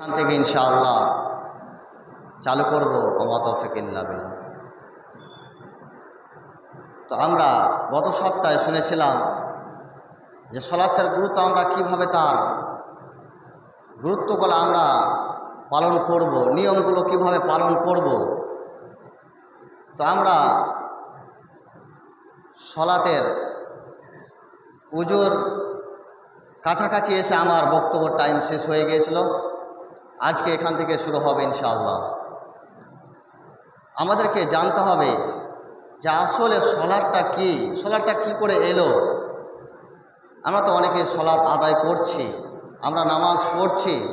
এখান থেকে ইনশাআল্লাহ চালু করব, ওমা তৌফিকিল্লা বিল্লাহ। তো আমরা গত সপ্তাহে শুনেছিলাম যে সলাতের গুরুত্ব আমরা কীভাবে তার গুরুত্বগুলো আমরা পালন করব, নিয়মগুলো কীভাবে পালন করব। তো আমরা সলাতের উজুর কাছাকাছি এসে আমার বক্তব্য টাইম শেষ হয়ে গিয়েছিল। আজকে এখান থেকে শুরু হবে ইনশাআল্লাহ। আমাদেরকে জানতে হবে যে আসলে সলাটটা কি? সলাটটা কি করে এলো? আমরা তো অনেকে সলাৎ আদায় করছি, আমরা নামাজ পড়ছি,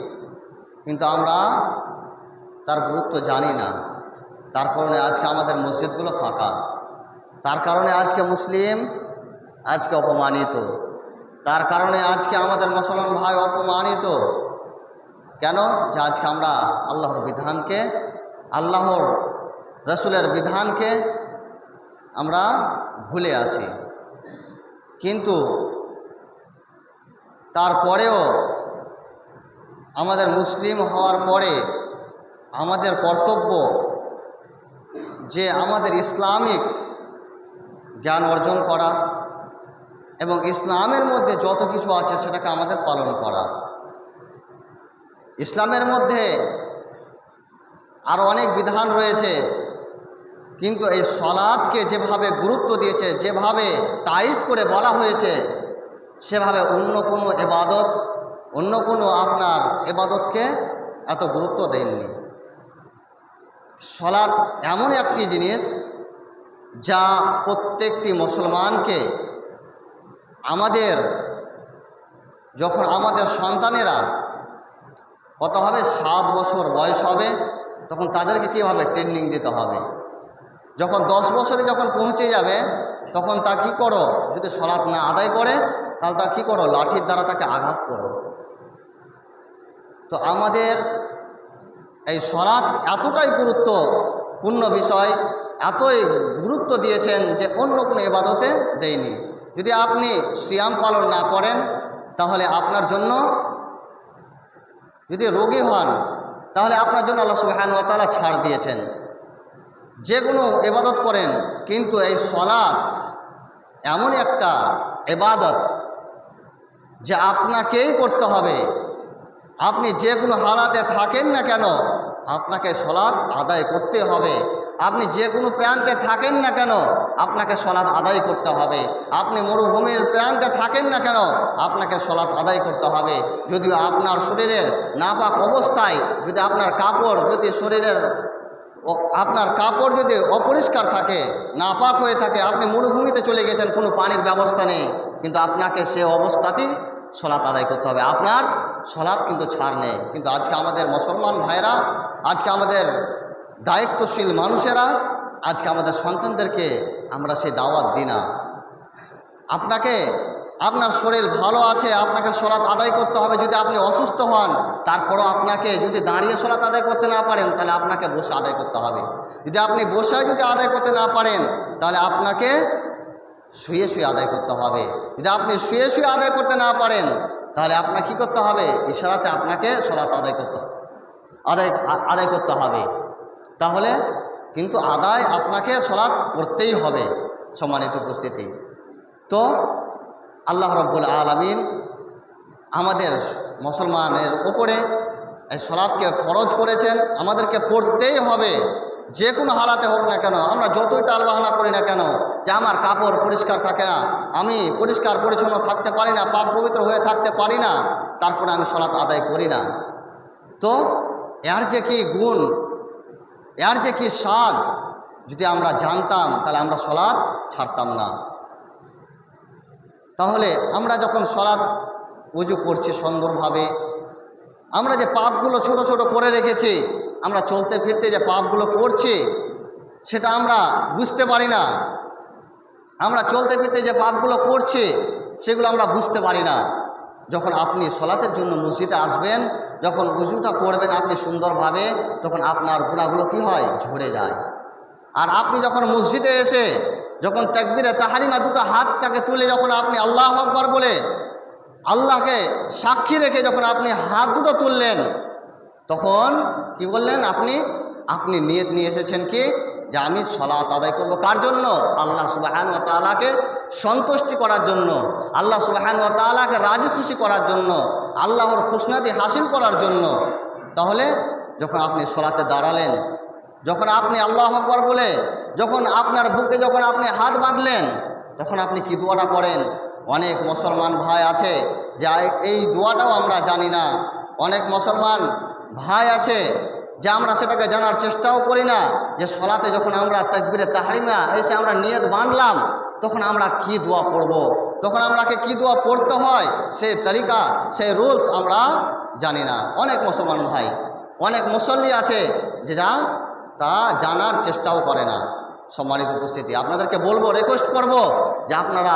কিন্তু আমরা তার গুরুত্ব জানি না। তার কারণে আজকে আমাদের মসজিদগুলো ফাঁকা। তার কারণে আজকে মুসলিম আজকে অপমানিত। তার কারণে আজকে আমাদের মুসলমান ভাই অপমানিত। কেন? যে আজকে আমরা আল্লাহর বিধানকে, আল্লাহর রসুলের বিধানকে আমরা ভুলে আছি। কিন্তু তারপরেও আমাদের মুসলিম হওয়ার পরে আমাদের কর্তব্য যে আমাদের ইসলামিক জ্ঞান অর্জন করা এবং ইসলামের মধ্যে যত কিছু আছে সেটাকে আমাদের পালন করা। ইসলামের মধ্যে আরও অনেক বিধান রয়েছে, কিন্তু এই সলাদকে যেভাবে গুরুত্ব দিয়েছে, যেভাবে টাইট করে বলা হয়েছে, সেভাবে অন্য কোনো এবাদত, অন্য কোনো আপনার এবাদতকে এত গুরুত্ব দেননি। সলাদ এমন একটি জিনিস যা প্রত্যেকটি মুসলমানকে আমাদের, যখন আমাদের সন্তানেরা কত হবে? সাত বছর বয়স হবে, তখন তাদেরকে কীভাবে ট্রেনিং দিতে হবে। যখন দশ বছরে যখন পৌঁছে যাবে, তখন তা কি করো? যদি সলাৎ না আদায় করে, তাহলে তা কী করো? লাঠির দ্বারা তাকে আঘাত করো। তো আমাদের এই সলাৎ এতটাই গুরুত্বপূর্ণ বিষয়, এতই গুরুত্ব দিয়েছেন যে অন্য কোনো এবাদতে দেয়নি। যদি আপনি সিয়াম পালন না করেন, তাহলে আপনার জন্য যদি রোগী হন, তাহলে আপনার জন্য আল্লাহ সুবাহানুয়াতালা ছাড় দিয়েছেন। যে কোনো এবাদত করেন, কিন্তু এই সলাৎ এমন একটা এবাদত যে আপনাকেই করতে হবে। আপনি যে কোনো হালাতে থাকেন না কেন, আপনাকে সলাৎ আদায় করতে হবে। আপনি যে কোনো প্রান্তে থাকেন না কেন, আপনাকে সলাৎ আদায় করতে হবে। আপনি মরুভূমির প্রান্তে থাকেন না কেন, আপনাকে সলাৎ আদায় করতে হবে। যদিও আপনার শরীরের নাপাক অবস্থায় যদি আপনার কাপড় যদি শরীরের আপনার কাপড় যদি অপরিষ্কার থাকে, নাপাক হয়ে থাকে, আপনি মরুভূমিতে চলে গেছেন, কোনো পানির ব্যবস্থা নেই। কিন্তু আপনাকে সে অবস্থাতেই সলাৎ আদায় করতে হবে। আপনার সলাৎ কিন্তু ছাড় নেই। কিন্তু আজকে আমাদের মুসলমান ভাইরা আজকে আমাদের দায়িত্বশীল মানুষেরা আজকে আমাদের সন্তানদেরকে আমরা সেই দাওয়াত দিই না। আপনাকে, আপনার শরীর ভালো আছে, আপনাকে সলাৎ আদায় করতে হবে যদি আপনি অসুস্থ হন, তারপরও আপনাকে যদি দাঁড়িয়ে সলাৎ আদায় করতে না পারেন, তাহলে আপনাকে বসে আদায় করতে হবে। যদি আপনি বসে যদি আদায় করতে না পারেন, তাহলে আপনাকে শুয়ে শুয়ে আদায় করতে হবে। যদি আপনি শুয়ে শুয়ে আদায় করতে না পারেন, তাহলে আপনাকে কী করতে হবে? ইশারাতে আপনাকে সলাৎ আদায় করতে, আদায় আদায় করতে হবে। তাহলে কিন্তু আদায় আপনাকে সলাৎ করতেই হবে সম্মানিত উপস্থিতি। তো আল্লাহ রব্বুল আলমিন আমাদের মুসলমানের ওপরে এই সলাৎকে ফরজ করেছেন। আমাদেরকে পড়তেই হবে। যে কোনো হালাতে হোক না কেন, আমরা যতই টালবাহানা করি না কেন যে আমার কাপড় পরিষ্কার থাকে না, আমি পরিষ্কার পরিচ্ছন্ন থাকতে পারি না, পাক পবিত্র হয়ে থাকতে পারি না, তারপরে আমি সলাৎ আদায় করি না। তো এর যে কি গুণ এর যে কি স্বাদ, যদি আমরা জানতাম, তাহলে আমরা সলাদ ছাড়তাম না। তাহলে আমরা যখন সলাদ উজু করছি সুন্দরভাবে, আমরা যে পাপগুলো ছোট ছোট করে রেখেছি, আমরা চলতে ফিরতে যে পাপগুলো করছি, সেটা আমরা বুঝতে পারি না। আমরা চলতে ফিরতে যে পাপগুলো করছি, সেগুলো আমরা বুঝতে পারি না। যখন আপনি সলাতের জন্য মসজিদে আসবেন যখন উজুটা করবেন আপনি সুন্দরভাবে, তখন আপনার গুণাগুলো কি হয়? ঝরে যায়। আর আপনি যখন মসজিদে এসে, যখন তাকবিরে তাহারিমা দুটো হাত তাকে তুলে যখন আপনি আল্লাহ আকবর বলে, আল্লাহকে সাক্ষী রেখে যখন আপনি হাত দুটো তুললেন, তখন কি বললেন আপনি? আপনি নিয়ত নিয়ে এসেছেন কি? যে আমি সলাত আদায় করব। কার জন্য? আল্লাহ সুবাহান ও তালাকে সন্তুষ্টি করার জন্য। আল্লাহ সুবাহান ও তালাকে রাজি খুশি করার জন্য। আল্লাহর খুশনাদি হাসিল করার জন্য। তাহলে যখন আপনি সলাতে দাঁড়ালেন, যখন আপনি আল্লাহ আকবর বলে, যখন আপনার বুকে যখন আপনি হাত বাঁধলেন, তখন আপনি কি দোয়াটা পড়েন? অনেক মুসলমান ভাই আছে যে, এই দোয়াটাও আমরা জানি না। অনেক মুসলমান ভাই আছে যে আমরা সেটাকে জানার চেষ্টাও করি না, যে সলাতে যখন আমরা তাকবিরে তাহারিমা এসে আমরা নিয়ত বাঁধলাম তখন আমরা কি দোয়া পড়ব? তখন আমরাকে কি দোয়া পড়তে হয়? সেই তরিকা সেই রুলস আমরা জানি না। অনেক মুসলমান ভাই, অনেক মুসল্লি আছে যে যা, তা জানার চেষ্টাও করে না। সম্মানিত উপস্থিতি, আপনাদেরকে বলব রিকোয়েস্ট করব যে আপনারা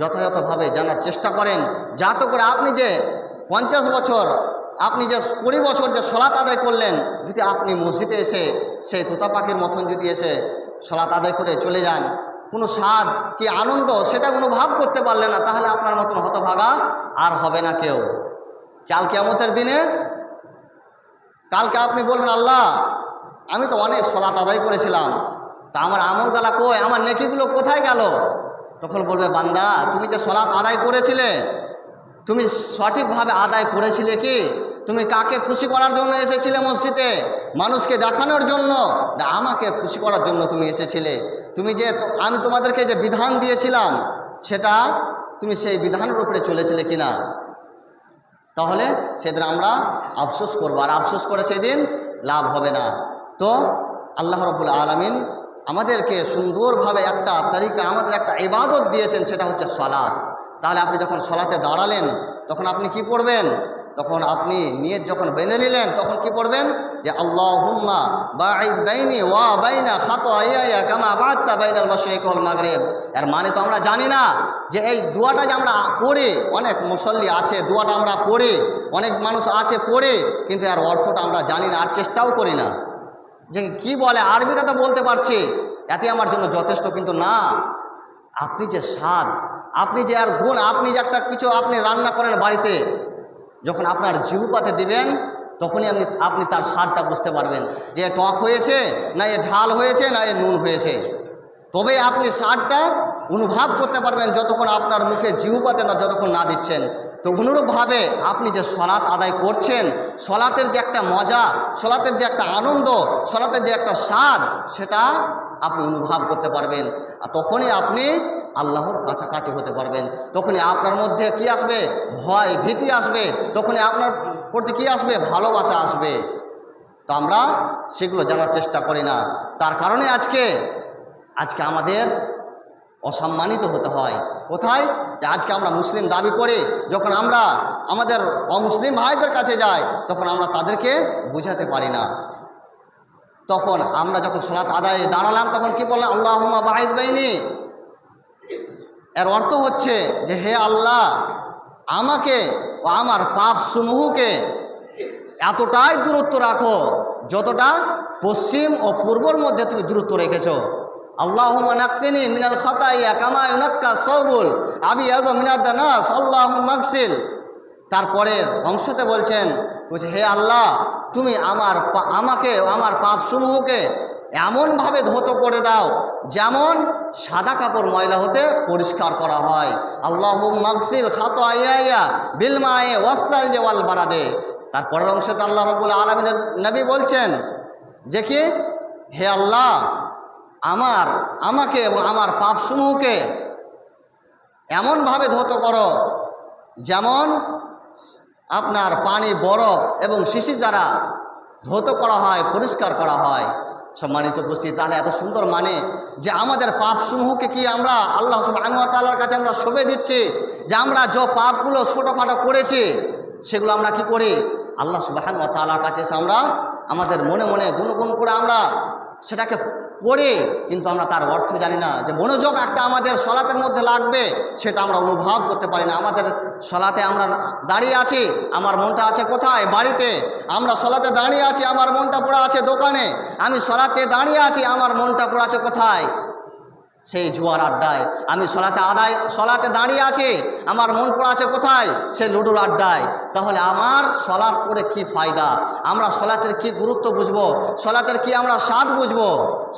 যথাযথভাবে জানার চেষ্টা করেন। যাতে করে আপনি যে পঞ্চাশ বছর আপনি যে কুড়ি বছর যে সলাত আদায় করলেন, যদি আপনি মসজিদে এসে, সেই তোতা পাখির মতন যদি এসে সলাত আদায় করে চলে যান, কোনো স্বাদ কি আনন্দ সেটা অনুভব করতে পারলেন না, তাহলে আপনার মতন হতভাগা আর হবে না কেউ। কাল কেমতের দিনে, কালকে আপনি বলবেন, আল্লাহ, আমি তো অনেক সলাত আদায় করেছিলাম, তা আমার আমল গালা কই, আমার নেকিগুলো কোথায় গেল? তখন বলবে, বান্দা, তুমি যে সলাত আদায় করেছিলে, তুমি সঠিকভাবে আদায় করেছিলে কি? তুমি কাকে খুশি করার জন্য এসেছিলে মসজিদে? মানুষকে দেখানোর জন্য? না, আমাকে খুশি করার জন্য তুমি এসেছিলে। তুমি যে আমি তোমাদেরকে যে বিধান দিয়েছিলাম, সেটা তুমি সেই বিধানের উপরে চলেছিলে কিনা? তাহলে সেদিন আমরা আফসোস করব। আর আফসোস করে সেদিন লাভ হবে না। তো আল্লাহ রবুল আলমিন আমাদেরকে সুন্দরভাবে একটা তারিকা, আমাদের একটা ইবাদত দিয়েছেন, সেটা হচ্ছে সলাৎ তাহলে আপনি যখন সলাতে দাঁড়ালেন, তখন আপনি কি পড়বেন? তখন আপনি নিয়ত যখন বেঁধে নিলেন, তখন কি পড়বেন? যে আল্লাহ হুম্মা বাইনি ওয়া বাইনা খাতো আইয়া কামা বাত্তা বাইনাল মাশরিক ওয়াল মাগরিব। এর মানে তো আমরা জানি না যে এই দোয়াটা যে আমরা পড়ি, অনেক মুসল্লি আছে, দোয়াটা আমরা পড়ি, অনেক মানুষ আছে পড়ে, কিন্তু এর অর্থটা আমরা জানি না, আর চেষ্টাও করি না। যে কি বলে আরবিটা তো বলতে পারছি, এতে আমার জন্য যথেষ্ট, কিন্তু না। আপনি যে স্বাদ, আপনি যে আর গুণ, আপনি যে একটা কিছু আপনি রান্না করেন বাড়িতে যখন আপনার জিহুপাতে দিবেন, তখনই আপনি আপনি তার স্বাদটা বুঝতে পারবেন যে টক হয়েছে, না এ ঝাল হয়েছে, না এ নুন হয়েছে। তবে আপনি স্বাদটা অনুভব করতে পারবেন যতক্ষণ আপনার মুখে জিহুপাতে না, যতক্ষণ না দিচ্ছেন। তো অনুরূপভাবে আপনি যে সলাৎ আদায় করছেন, সলাতের যে একটা মজা, সলাতের যে একটা আনন্দ, সলাতের যে একটা স্বাদ, সেটা আপনি অনুভব করতে পারবেন। আর তখনই আপনি আল্লাহর কাছাকাছি হতে পারবেন। তখনই আপনার মধ্যে কি আসবে? ভয়, ভীতি আসবে। তখনই আপনার প্রতি কী আসবে? ভালোবাসা আসবে। তো আমরা সেগুলো জানার চেষ্টা করি না। তার কারণে আজকে আজকে আমাদের অসম্মানিত হতে হয়। কোথায়? যে আজকে আমরা মুসলিম দাবি করে যখন আমরা আমাদের অমুসলিম ভাইদের কাছে যাই, তখন আমরা তাদেরকে বুঝাতে পারি না। তখন আমরা যখন সলাৎ আদায়ে দাঁড়ালাম, তখন কি বললাম? আল্লাহ বাহিদ বাইনি। এর অর্থ হচ্ছে যে হে আল্লাহ, আমাকে ও আমার পাপ সমূহকে এতটাই দূরত্ব রাখো যতটা পশ্চিম ও পূর্বর মধ্যে তুমি দূরত্ব রেখেছো। আল্লাহ নাক্কিনি মিনাল খাতাইয়া কামা ইউনাক্কা সবুল আবি আজ মিনাদানাস আল্লাহ মাকসিল তারপরের অংশতে বলছেন, বলছে, হে আল্লাহ, তুমি আমার আমাকে আমার পাপসমূহকে এমনভাবে ধৌত করে দাও যেমন সাদা কাপড় ময়লা হতে পরিষ্কার করা হয়। আল্লাহ মাকসিল খাতো আইয়া বিল মায়ে ওয়াস্তাল জেওয়াল বাড়াদে তারপরের অংশতে আল্লাহ রবুল আলমিনের নবী বলছেন যে কি? হে আল্লাহ, আমার, আমাকে এবং আমার পাপসমূহকে এমনভাবে ধৌত করো যেমন আপনার পানি বরফ এবং শিশির দ্বারা ধৌত করা হয়, পরিষ্কার করা হয়। সম্মানিত উপস্থিত, তাহলে এত সুন্দর মানে যে আমাদের পাপ সমূহকে কি আমরা আল্লাহ সুবাহর কাছে আমরা শোভে দিচ্ছি? যে আমরা যে পাপগুলো ছোটোখাটো করেছি, সেগুলো আমরা কি করি? আল্লাহ সুবাহান তালার কাছে এসে আমরা আমাদের মনে মনে গুনগুন করে আমরা সেটাকে পড়ি, কিন্তু আমরা তার অর্থ জানি না যে মনোযোগ একটা আমাদের সলাতের মধ্যে লাগবে, সেটা আমরা অনুভব করতে পারি না। আমাদের সলাতে আমরা দাঁড়িয়ে আছি, আমার মনটা আছে কোথায়? বাড়িতে। আমরা সলাতে দাঁড়িয়ে আছি, আমার মনটা পড়া আছে দোকানে। আমি সলাতে দাঁড়িয়ে আছি, আমার মনটা পড়া আছে কোথায়? সেই জুয়ার আড্ডায়। আমি সলাতে আদায়, সলাতে দাঁড়িয়ে আছি, আমার মন পড়া আছে কোথায়? সে লুডুর আড্ডায়। তাহলে আমার সলাৎ করে কি ফায়দা? আমরা সলাতের কি গুরুত্ব বুঝব? সলাতের কি আমরা স্বাদ বুঝব?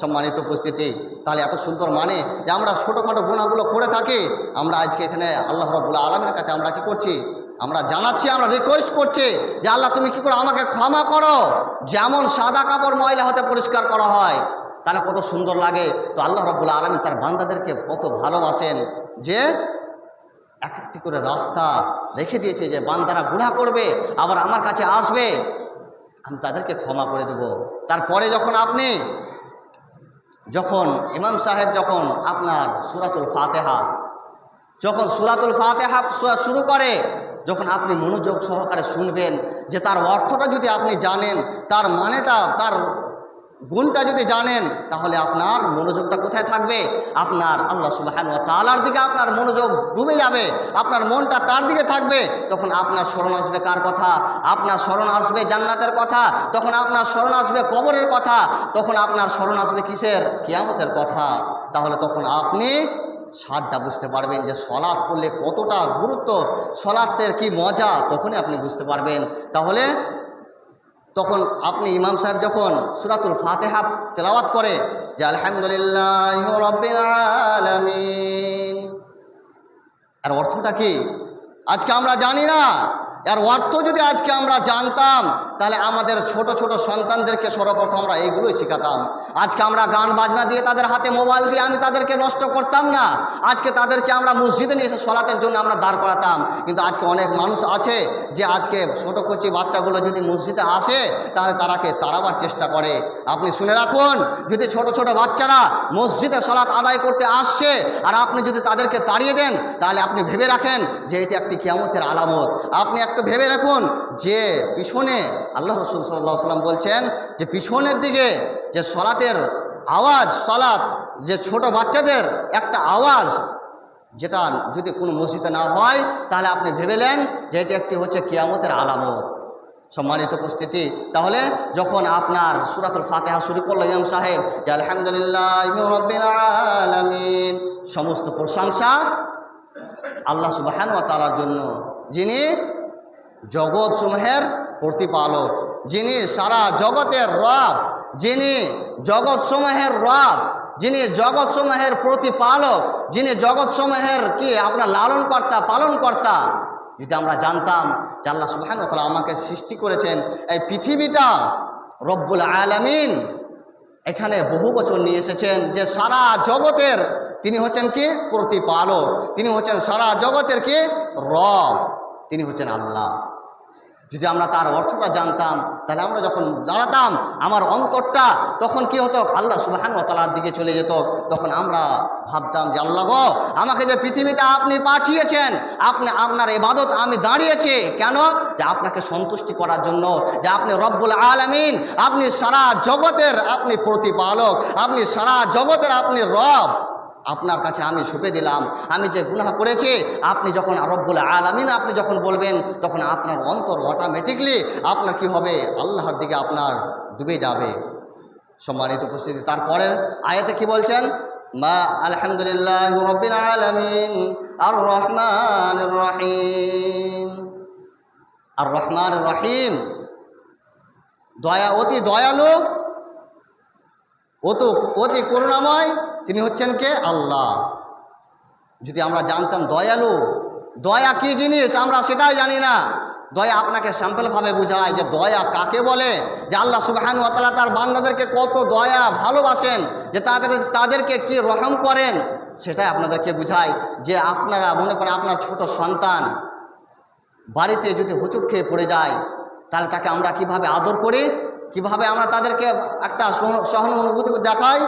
সম্মানিত উপস্থিতি, তাহলে এত সুন্দর মানে যে আমরা ছোটোখাটো গুণাগুলো করে থাকি, আমরা আজকে এখানে আল্লাহ রবুল্লা আলমের কাছে আমরা কি করছি? আমরা জানাচ্ছি, আমরা রিকোয়েস্ট করছি যে আল্লাহ তুমি কি করে আমাকে ক্ষমা করো? যেমন সাদা কাপড় ময়লা হতে পরিষ্কার করা হয় তাহলে কত সুন্দর লাগে। তো আল্লাহ রব্বুল আলমী তার বান্দাদেরকে কত ভালোবাসেন যে এক একটি করে রাস্তা রেখে দিয়েছে যে বান্দারা গুণা করবে, আবার আমার কাছে আসবে। আমি তাদেরকে ক্ষমা করে দেব। তারপরে যখন আপনি, যখন ইমাম সাহেব যখন আপনার সুরাতুল ফাতেহা, যখন সুরাতুল ফাতেহা শুরু করে, যখন আপনি মনোযোগ সহকারে শুনবেন যে তার অর্থটা যদি আপনি জানেন, তার মানেটা, তার গুণটা যদি জানেন, তাহলে আপনার মনোযোগটা কোথায় থাকবে? আপনার আল্লাহ সুবাহান তালার দিকে আপনার মনোযোগ ডুবে যাবে। আপনার মনটা তার দিকে থাকবে। তখন আপনার স্মরণ আসবে কার কথা? আপনার স্মরণ আসবে জান্নাতের কথা। তখন আপনার স্মরণ আসবে কবরের কথা। তখন আপনার স্মরণ আসবে কিসের? কিয়ামতের কথা। তাহলে তখন আপনি স্বাদটা বুঝতে পারবেন যে সলাৎ করলে কতটা গুরুত্ব, সলাতের কি মজা, তখনই আপনি বুঝতে পারবেন। তাহলে তখন আপনি ইমাম সাহেব যখন সুরাতুল ফাতেহা তেলাওয়াত করে যে আলহামদুলিল্লাহ আর অর্থটা কি? আজকে আমরা জানি না এর অর্থ যদি আজকে আমরা জানতাম, তাহলে আমাদের ছোট ছোট সন্তানদেরকে সর্বপ্রথম আমরা এইগুলোই শেখাতাম। আজকে আমরা গান বাজনা দিয়ে তাদের হাতে মোবাইল দিয়ে আমি তাদেরকে নষ্ট করতাম না। আজকে তাদেরকে আমরা মসজিদে নিয়ে এসে সলাতের জন্য আমরা দাঁড় করাতাম। কিন্তু আজকে অনেক মানুষ আছে যে আজকে ছোট কচি বাচ্চাগুলো যদি মসজিদে আসে, তাহলে তারাকে তাড়াবার চেষ্টা করে। আপনি শুনে রাখুন, যদি ছোট ছোট বাচ্চারা মসজিদে সলাৎ আদায় করতে আসছে, আর আপনি যদি তাদেরকে তাড়িয়ে দেন, তাহলে আপনি ভেবে রাখেন যে এটি একটি কিয়ামতের আলামত। আপনি একটু ভেবে রাখুন যে পিছনে আল্লাহ রসুল সাল্লাহ সাল্লাম বলছেন যে পিছনের দিকে যে সলাতের আওয়াজ, সলাৎ, যে ছোট বাচ্চাদের একটা আওয়াজ, যেটা যদি কোনো মসজিদে না হয়, তাহলে আপনি ভেবেলেন যে এটি একটি হচ্ছে কিয়ামতের আলামত। সম্মানিত উপস্থিতি, তাহলে যখন আপনার সুরাতুল ফাতেহা শুরু করল ইমাম সাহেব, যে আলহামদুলিল্লাহ আলামিন, সমস্ত প্রশংসা আল্লাহ সুবাহান ওয়া তালার জন্য, যিনি জগৎ সমূহের প্রতিপালক, যিনি সারা জগতের রব, যিনি জগৎ সমূহের রব, যিনি জগৎ সমূহের প্রতিপালক, যিনি জগৎ সমূহের কি আপনার লালন কর্তা পালন কর্তা যদি আমরা জানতাম যে আল্লাহ সুবহান ওয়া আমাকে সৃষ্টি করেছেন এই পৃথিবীটা রব্বুল আলামিন, এখানে বহু বছর নিয়ে এসেছেন যে সারা জগতের তিনি হচ্ছেন কি? প্রতিপালক। তিনি হচ্ছেন সারা জগতের কি? রব। তিনি হচ্ছেন আল্লাহ। যদি আমরা তার অর্থটা জানতাম, তাহলে আমরা যখন দাঁড়াতাম, আমার অন্তরটা তখন কি হতো? আল্লাহ সুবাহান তালার দিকে চলে যেত। তখন আমরা ভাবতাম যে, আল্লাহ গো, আমাকে যে পৃথিবীটা আপনি পাঠিয়েছেন, আপনি, আপনার এবাদত আমি দাঁড়িয়েছি। কেন? যে আপনাকে সন্তুষ্টি করার জন্য, যে আপনি রব্বুল আলামিন, আপনি সারা জগতের আপনি প্রতিপালক, আপনি সারা জগতের আপনি রব। আপনার কাছে আমি সুপে দিলাম। আমি যে গুনাহ করেছি, আপনি যখন রব্বুল আলামিন আপনি যখন বলবেন, তখন আপনার অন্তর অটোমেটিকলি আপনার কি হবে? আল্লাহর দিকে আপনার ডুবে যাবে। সম্মানিত উপস্থিতি তারপরের আয়াতে কি বলছেন? মা আলহামদুলিল্লাহ রব্বিল আলামিন আর রহমান রহিম আর রহমান রহিম দয়া, অতি দয়ালু, অত অতি করুণাময় তিনি হচ্ছেন কে? আল্লাহ। যদি আমরা জানতাম দয়ালু, দয়া কী জিনিস? আমরা সেটাই জানি না। দয়া আপনাকে স্যাম্পলভাবে বোঝায় যে দয়া কাকে বলে? যে আল্লাহ সুবাহান ওয়াতালা তার বান্দাদেরকে কত দয়া, ভালোবাসেন, যে তাদের, তাদেরকে কি রহম করেন? সেটাই আপনাদেরকে বোঝায় যে আপনারা মনে করেন আপনার ছোট সন্তান বাড়িতে যদি হোঁচট খেয়ে পড়ে যায়, তাহলে তাকে আমরা কীভাবে আদর করি? কীভাবে আমরা তাদেরকে একটা সহ- সহানুভূতি দেখাই?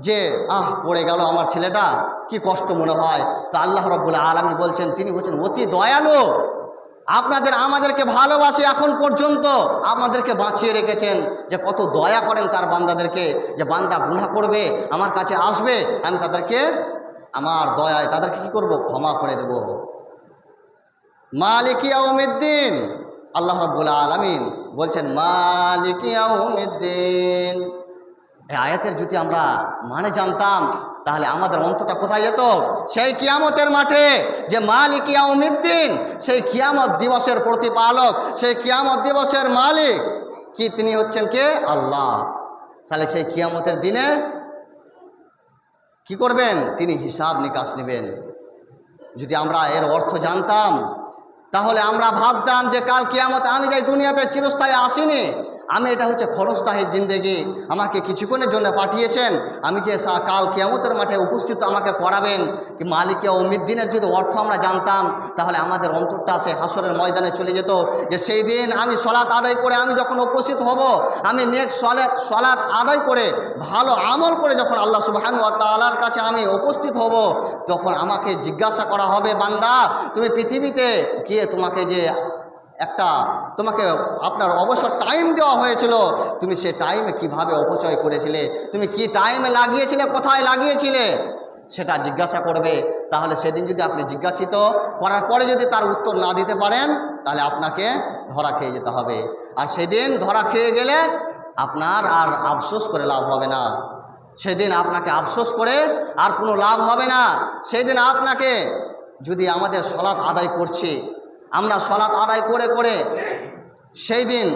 যে, আহ, পড়ে গেল আমার ছেলেটা, কি কষ্ট মনে হয়। তো আল্লাহ রব্বুল আলমী বলছেন, তিনি বলছেন, অতি দয়ালু, আপনাদের আমাদেরকে ভালোবাসে এখন পর্যন্ত, আমাদেরকে বাঁচিয়ে রেখেছেন, যে কত দয়া করেন তার বান্দাদেরকে, যে বান্দা গুণা করবে, আমার কাছে আসবে, আমি তাদেরকে, আমার দয়ায় তাদেরকে কি করব? ক্ষমা করে দেব। মালিকিয়াউমিদ্দিন আল্লাহ রব্বুল আলমিন বলছেন মালিকিয়া মালিকিয়াউমিদ্দিন এই আয়াতের যদি আমরা মানে জানতাম, তাহলে আমাদের অন্তটা কোথায় যেত? সেই কিয়ামতের মাঠে, যে মালিক ইয়াউমিদ্দিন, সেই কিয়ামত দিবসের প্রতিপালক, সেই কিয়ামত দিবসের মালিক কি? তিনি হচ্ছেন কে? আল্লাহ। তাহলে সেই কিয়ামতের দিনে কি করবেন? তিনি হিসাব নিকাশ নেবেন। যদি আমরা এর অর্থ জানতাম, তাহলে আমরা ভাবতাম যে কাল কিয়ামত আমি যাই দুনিয়াতে চিরস্থায়ী আসিনি। আমি এটা হচ্ছে খরস্থায়ী জিন্দেগি। আমাকে কিছুক্ষণের জন্য পাঠিয়েছেন। আমি যে কাল কিয়ামতের মাঠে উপস্থিত আমাকে পড়াবেন, কি মালিকে অমিত দিনের যদি অর্থ আমরা জানতাম, তাহলে আমাদের অন্তরটা সে হাসরের ময়দানে চলে যেত। যে সেই দিন আমি সলাৎ আদায় করে আমি যখন উপস্থিত হব, আমি নেক্সট সলাৎ সলাৎ আদায় করে, ভালো আমল করে যখন আল্লাহ সুবহান ওয়া তাআলার কাছে আমি উপস্থিত হব, তখন আমাকে জিজ্ঞাসা করা হবে, বান্দা, তুমি পৃথিবীতে গিয়ে তোমাকে যে একটা তোমাকে আপনার অবসর টাইম দেওয়া হয়েছিল। তুমি সে টাইমে কীভাবে অপচয় করেছিলে? তুমি কি টাইমে লাগিয়েছিলে? কোথায় লাগিয়েছিলে? সেটা জিজ্ঞাসা করবে। তাহলে সেদিন যদি আপনি জিজ্ঞাসিত করার পরে যদি তার উত্তর না দিতে পারেন, তাহলে আপনাকে ধরা খেয়ে যেতে হবে। আর সেদিন ধরা খেয়ে গেলে আপনার আর আফসোস করে লাভ হবে না। সেদিন আপনাকে আফসোস করে আর কোনো লাভ হবে না। সেদিন আপনাকে যদি আমাদের সলাৎ আদায় করছি আমরা সলাৎ আদায় করে করে সেই দিন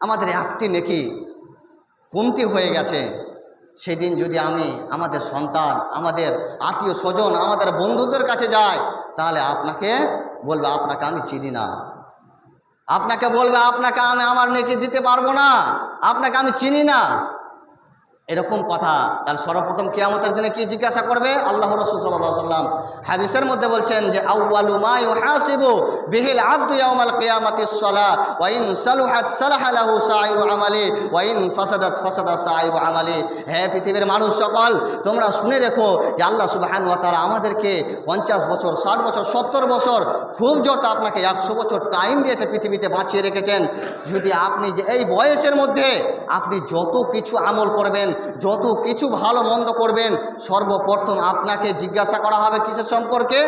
আমাদের একটি নেকি কমতি হয়ে গেছে। সেদিন যদি আমি আমাদের সন্তান, আমাদের আত্মীয় স্বজন, আমাদের বন্ধুদের কাছে যাই, তাহলে আপনাকে বলবে, আপনাকে আমি চিনি না। আপনাকে বলবে, আপনাকে আমি, আমার নেকি দিতে পারব না। আপনাকে আমি চিনি না। এরকম কথা। তাহলে সর্বপ্রথম কেয়ামতের দিনে কি জিজ্ঞাসা করবে? আল্লাহ রসুল সাল্লাহ সাল্লাম হাদিসের মধ্যে বলছেন যে, আউয়ালু মা ইউহাসিবু বিহিল আবদু ইয়াউমাল কিয়ামাতিস সালাহ ওয়া ইন সালুহাত সালাহা লাহু সাইরু আমালি, ওয়া ইন ফাসাদাত ফাসাদা সাইরু আমালি। পৃথিবীর মানুষ সকল, তোমরা শুনে রেখো যে আল্লাহ সুবহানাহু ওয়া তাআলা আমাদেরকে পঞ্চাশ বছর, ষাট বছর, সত্তর বছর, খুব যত আপনাকে একশো বছর টাইম দিয়েছে পৃথিবীতে বাঁচিয়ে রেখেছেন। যদি আপনি যে এই বয়সের মধ্যে আপনি যত কিছু আমল করবেন যত কিছু ভালো মন্দ করবেন, সর্বপ্রথম আপনাকে জিজ্ঞাসা করা হবে কিসের সম্পর্কে?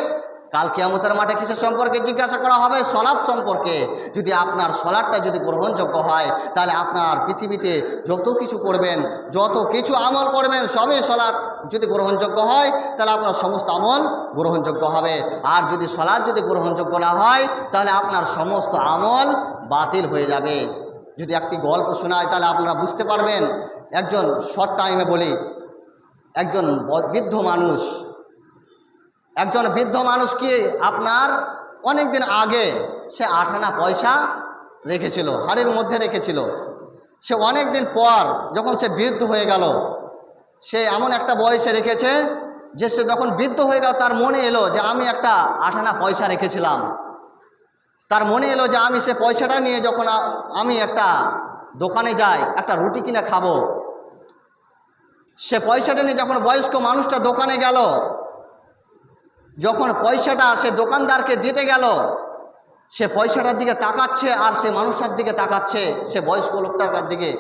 কাল কিয়ামতের মাঠে কিসের সম্পর্কে জিজ্ঞাসা করা হবে? সলাৎ সম্পর্কে। যদি আপনার সলাৎটা যদি গ্রহণযোগ্য হয়, তাহলে আপনার পৃথিবীতে যত কিছু করবেন, যত কিছু আমল করবেন, সবই সলাৎ যদি গ্রহণযোগ্য হয়, তাহলে আপনার সমস্ত আমল গ্রহণযোগ্য হবে। আর যদি সলাৎ যদি গ্রহণযোগ্য না হয়, তাহলে আপনার সমস্ত আমল বাতিল হয়ে যাবে। যদি একটি গল্প শোনায়, তাহলে আপনারা বুঝতে পারবেন, একজন শর্ট টাইমে বলি, একজন বৃদ্ধ মানুষ, একজন বৃদ্ধ মানুষ কি আপনার অনেক দিন আগে সে আঠানা পয়সা রেখেছিল, হাড়ির মধ্যে রেখেছিল। সে অনেক দিন পর যখন সে বৃদ্ধ হয়ে গেল, সে এমন একটা বয়সে রেখেছে যে সে যখন বৃদ্ধ হয়ে গেল, তার মনে এলো যে আমি একটা আঠানা পয়সা রেখেছিলাম। তার মনে এলো যে আমি সে পয়সাটা নিয়ে যখন আমি একটা দোকানে যাই, একটা রুটি কিনে খাব। সে পয়সাটা নিয়ে যখন বয়স্ক মানুষটা দোকানে গেল, যখন পয়সাটা সে দোকানদারকে দিতে গেল, সে পয়সাটার দিকে তাকাচ্ছে আর সে মানুষটার দিকে তাকাচ্ছে, সে বয়স্ক লোকটার দিকে।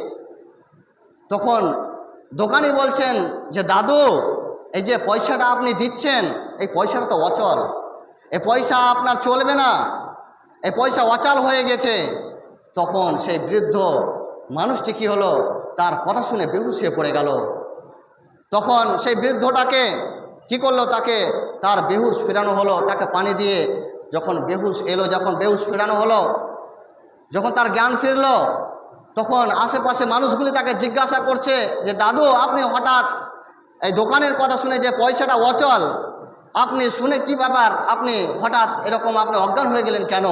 তখন দোকানি বলছেন যে, দাদু, এই যে পয়সাটা আপনি দিচ্ছেন, এই পয়সাটা তো অচল। এই পয়সা আপনার চলবে না। এই পয়সা অচল হয়ে গেছে। তখন সেই বৃদ্ধ মানুষটি কি হলো? তার কথা শুনে বেহুশ হয়ে পড়ে গেল। তখন সেই বৃদ্ধটাকে কি করল তাকে? তার বেহুশ ফেরানো হলো। তাকে পানি দিয়ে যখন বেহুশ এলো, যখন বেহুশ ফেরানো হলো, যখন তার জ্ঞান ফিরলো, তখন আশেপাশে মানুষগুলি তাকে জিজ্ঞাসা করছে যে, দাদু, আপনি হঠাৎ এই দোকানের কথা শুনে যে পয়সাটা অচল আপনি শুনে কি ব্যাপার? আপনি হঠাৎ এরকম আপনি অজ্ঞান হয়ে গেলেন কেন?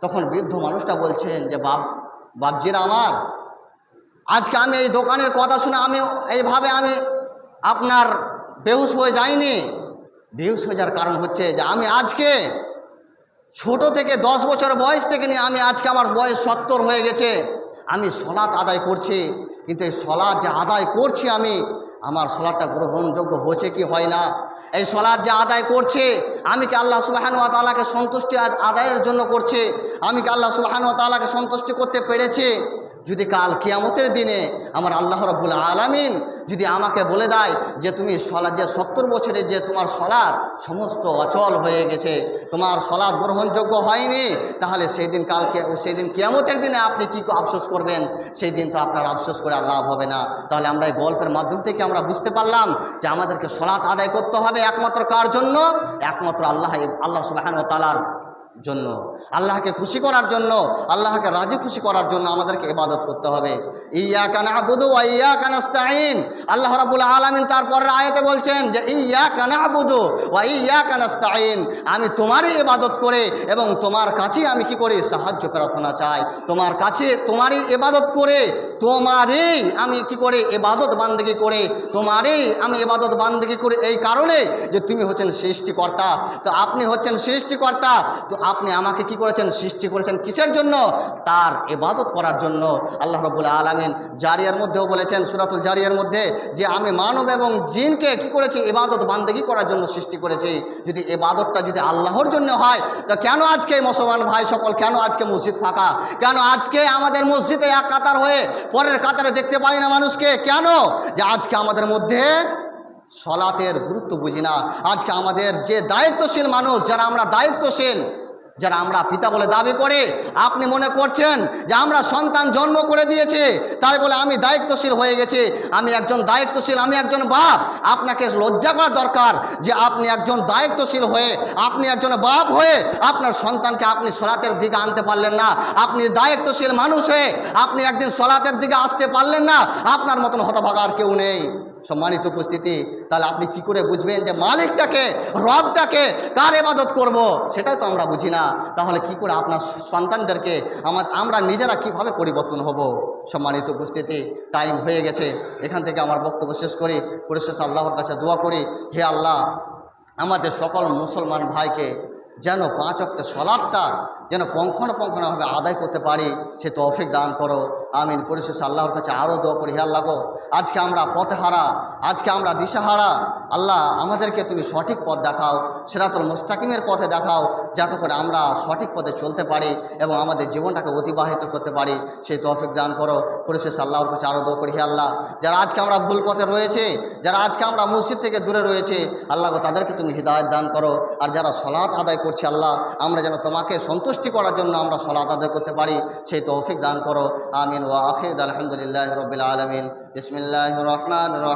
তখন বৃদ্ধ মানুষটা বলছেন যে, বাপ, বাপজিরা আমার, আজকে আমি এই দোকানের কথা শুনে আমি এইভাবে আমি আপনার বেহুশ হয়ে যাইনি। বেহুশ হয়ে যাওয়ার কারণ হচ্ছে যে, আমি আজকে ছোট থেকে দশ বছর বয়স থেকে নিয়ে আমি আজকে আমার বয়স সত্তর হয়ে গেছে। আমি সলাৎ আদায় করছি, কিন্তু এই সলাৎ যে আদায় করছি আমি আমার সলাটা গ্রহণযোগ্য হয়েছে কি হয় না? এই সলাদ যে আদায় করছে, আমি কি আল্লাহ সুবাহানু তালাকে সন্তুষ্টি আদ- আদায়ের জন্য করছে? আমি কি আল্লাহ সুবাহানু তালাকে সন্তুষ্টি করতে পেরেছি? যদি কাল কিয়ামতের দিনে আমার আল্লাহ রব্বুল আলামিন যদি আমাকে বলে দেয় যে তুমি সলা, যে সত্তর বছরে যে তোমার সলাদ সমস্ত অচল হয়ে গেছে, তোমার সলাদ গ্রহণযোগ্য হয়নি, তাহলে সেই দিন কালকে সেই দিন কিয়ামতের দিনে আপনি কি আফসোস করবেন? সেই দিন তো আপনার আফসোস করে আর লাভ হবে না। তাহলে আমরা এই গল্পের মাধ্যম থেকে আমরা বুঝতে পারলাম যে আমাদেরকে সলাৎ আদায় করতে হবে একমাত্র কার জন্য? একমাত্র আল্লাহ আল্লাহ সুবাহান ও তালার জন্য, আল্লাহকে খুশি করার জন্য, আল্লাহকে রাজি খুশি করার জন্য আমাদেরকে ইবাদত করতে হবে। ইয়া কানা আবুদু ইয়া কানাস্তাইন আল্লাহ রাব্বুল আলামিন তারপরের আয়াতে বলছেন যে ইয়া কানা আবুদু ওয়া ইয়া কানাস্তাইন আমি তোমারই ইবাদত করে এবং তোমার কাছে আমি কি করি সাহায্য প্রার্থনা চাই? তোমার কাছে তোমারই ইবাদত করে, তোমারই আমি কি করে ইবাদত বান্দেগি করে, তোমারই আমি ইবাদত বান্দেগি করে এই কারণে যে তুমি হচ্ছেন সৃষ্টিকর্তা। তো আপনি হচ্ছেন সৃষ্টিকর্তা, তো আপনি আমাকে কি করেছেন? সৃষ্টি করেছেন কিসের জন্য? তার এবাদত করার জন্য। আল্লাহ রবুল্লা আলমিন জারিয়ার মধ্যেও বলেছেন, সুরাতুল জারিয়ার মধ্যে যে আমি মানব এবং জিনকে কি করেছি? এবাদত বান্দেগি করার জন্য সৃষ্টি করেছি। যদি এবাদতটা যদি আল্লাহর জন্য হয়, তো কেন আজকে মুসলমান ভাই সকল, কেন আজকে মসজিদ ফাঁকা? কেন আজকে আমাদের মসজিদে এক কাতার হয়ে পরের কাতারে দেখতে পাই না মানুষকে? কেন? যে আজকে আমাদের মধ্যে সলাতের গুরুত্ব বুঝি না। আজকে আমাদের যে দায়িত্বশীল মানুষ, যারা আমরা দায়িত্বশীল যারা আমরা পিতা বলে দাবি করে, আপনি মনে করছেন যে আমরা সন্তান জন্ম করে দিয়েছে তাই বলে আমি দায়িত্বশীল হয়ে গেছি, আমি একজন দায়িত্বশীল, আমি একজন বাপ। আপনাকে লজ্জা করা দরকার যে আপনি একজন দায়িত্বশীল হয়ে, আপনি একজন বাপ হয়ে আপনার সন্তানকে আপনি সলাতের দিকে আনতে পারলেন না। আপনি দায়িত্বশীল মানুষ হয়ে আপনি একদিন সলাতের দিকে আসতে পারলেন না। আপনার মতন হতভাগার কেউ নেই। সম্মানিত উপস্থিতি, তাহলে আপনি কি করে বুঝবেন যে মালিকটাকে, রবটাকে কার এবাদত করব? সেটাই তো আমরা বুঝি না। তাহলে কি করে আপনার সন্তানদেরকে আমার, আমরা নিজেরা কীভাবে পরিবর্তন হব? সম্মানিত উপস্থিতি টাইম হয়ে গেছে। এখান থেকে আমার বক্তব্য শেষ করি। পরিশেষ আল্লাহর কাছে দোয়া করি। হে আল্লাহ, আমাদের সকল মুসলমান ভাইকে যেন পাঁচ অক্টে সলাপটা যেন পঙ্খন পঙ্খনভাবে আদায় করতে পারি, সে তৌফিক দান করো। আমিন। পরিশেষে আল্লাহর কাছে আরও দোয়া করি, হে আল্লাহ গো, আজকে আমরা পথহারা, আজকে আমরা দিশাহারা। আল্লাহ, আমাদেরকে তুমি সঠিক পথ দেখাও, সেরাতুল মুস্তাকিমের পথে দেখাও, যাতে করে আমরা সঠিক পথে চলতে পারি এবং আমাদের জীবনটাকে অতিবাহিত করতে পারি। সেই তৌফিক দান করো। পরিশেষে আল্লাহর কাছে আরও দোয়া করি, হে আল্লাহ, যারা আজকে আমরা ভুল পথে রয়েছে, যারা আজকে আমরা মসজিদ থেকে দূরে রয়েছে, আল্লাহ তাদেরকে তুমি হৃদায়ত দান করো। আর যারা সলাৎ আদায় করছে, আল্লাহ, আমরা যেন তোমাকে সন্তুষ্টি করার জন্য আমরা সলাত আদায় করতে পারি। সেই তৌফিক দান করো। আমিন। ওয়া আখির আলহামদুলিল্লাহ রবিল আলমিন। বিসমিল্লাহ রহমান